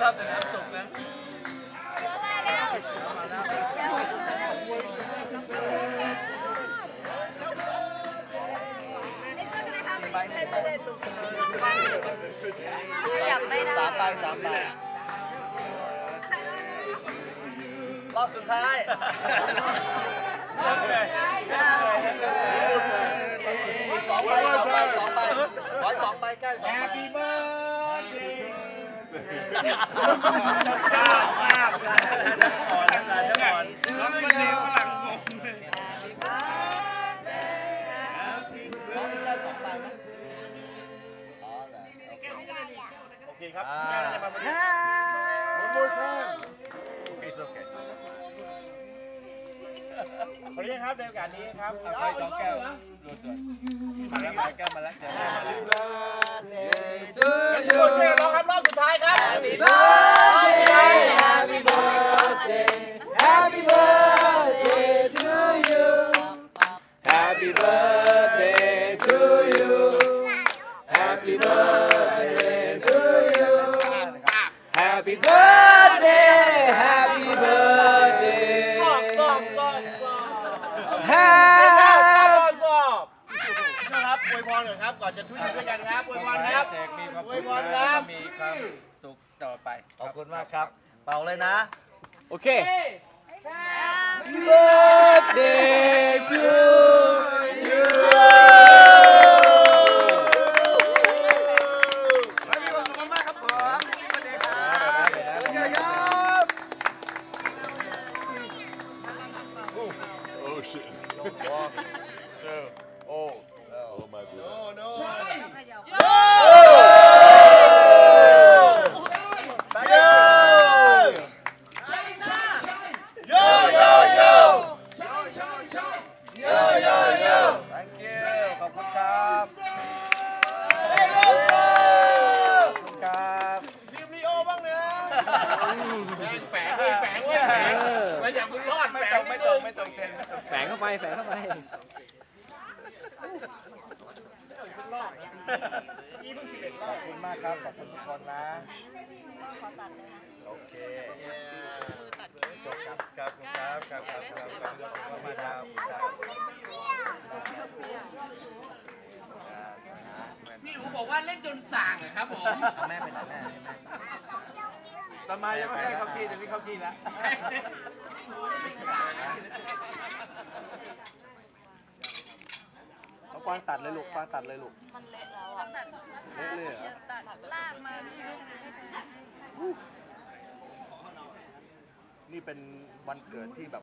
ครับเป็นความสุขนะอยากไม่ได้สามใบสามใบรอบสุดท้าย ก้าวมากอ่อนแล้วกันอ่อนน้องมันเดียวกำลังงงเลยน้องมีได้สองใบรอโอเคโอเคครับแม่จะมาวันนี้ One more time. It's okay ขออนุญาตครับในโอกาสนี้ครับเอาไปสองแก้วหลุดเลยมาแล้วมาแก้วมาแล้วเดี๋ยว Happy birthday Happy birthday, happy birthday. สอบสอบ Happy สอบสอบนะครับอวยพรหน่อยครับ ก่อนจะทุกทีด้วยกันครับอวยพรครับเด็กมีความอวยพรครับมีความสุขต่อไป ขอบคุณมากครับ เป่าเลยนะ Okay. Happy birthday to Oh shit. two oh Oh my goodness. โอ้โน Thank you โยโยโย Thank you ขอบคุณครับเฮ้ยโลโซขอบคุณครับทีมลีโอบ้างนะแฝงเลยแฝงเว้ยแฝงมันอย่ามึงรอดไม่ตรงไม่ตรงไม่ตรงาไปแฝงเข้าไปยี่เพิ่งสิบเอ็ดรขอบคุณมากครับ ขอบคุณทุกคนนะ โอเคจบครับครับครับครับครับครับครับขอบคุณมากครับพี่อูบอกว่าเล่นจนสั่งอะครับผม แม่เป็นไหนแม่แม่ ตอนมายังไม่ได้เข้าที่แต่นี่เข้าที่แล้วเอากวางตัดเลยลูกกวางตัดเลยลูก มันเละแล้วอะเละเลยเหรอ ตัดลากมาที่นี่เป็นวันเกิดที่แบบ